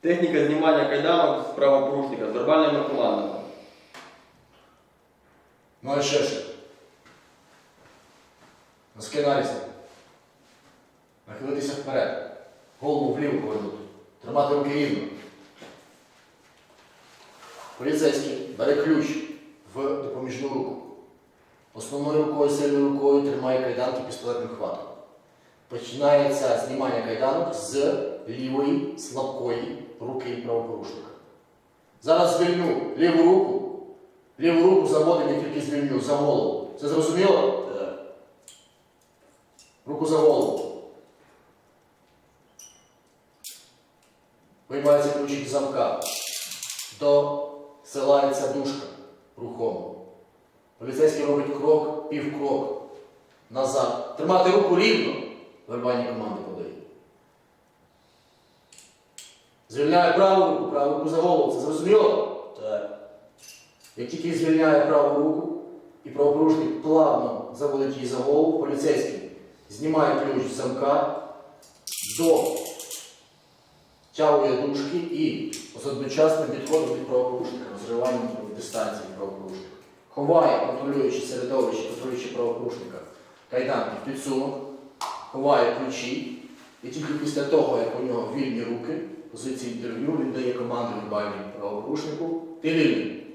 Техніка знімання кайданок з правопорушника з вербальними командами. Ну а ще що? Нарізні. Нахилитися вперед. Голову вліво повернути. Тримати руки рівно. Поліцейський бере ключ в допоміжну руку. Основною рукою, сильною рукою тримає кайданки пістолетним хватом. Починається знімання кайданок з лівої слабкої руки правопорушника. Зараз звільню ліву руку. Ліву руку заводимо і тільки звільню за голову. Це зрозуміло? Так. Руку за голову. Виймається ключик замка. Досилається дужка рухомо. Поліцейський робить крок, півкрок. Назад. Тримати руку рівно. Вербальні команди подає. Звільняє праву руку, праву руку за голову. Це зрозуміло? Так. Як тільки звільняє праву руку і правопорушник плавно заводить її за голову, поліцейський знімає ключ з замка, до тягує дужки і з одночасним підходом від правопорушника, розриванням дистанції від правопорушника. Ховає, контролюючи середовище, контролюючи правопорушника, кайданки в підсумок, ховає ключі, і тільки після того, як у нього вільні руки, позиції інтерв'ю, він дає команду відбальному правопорушнику, ти вільний.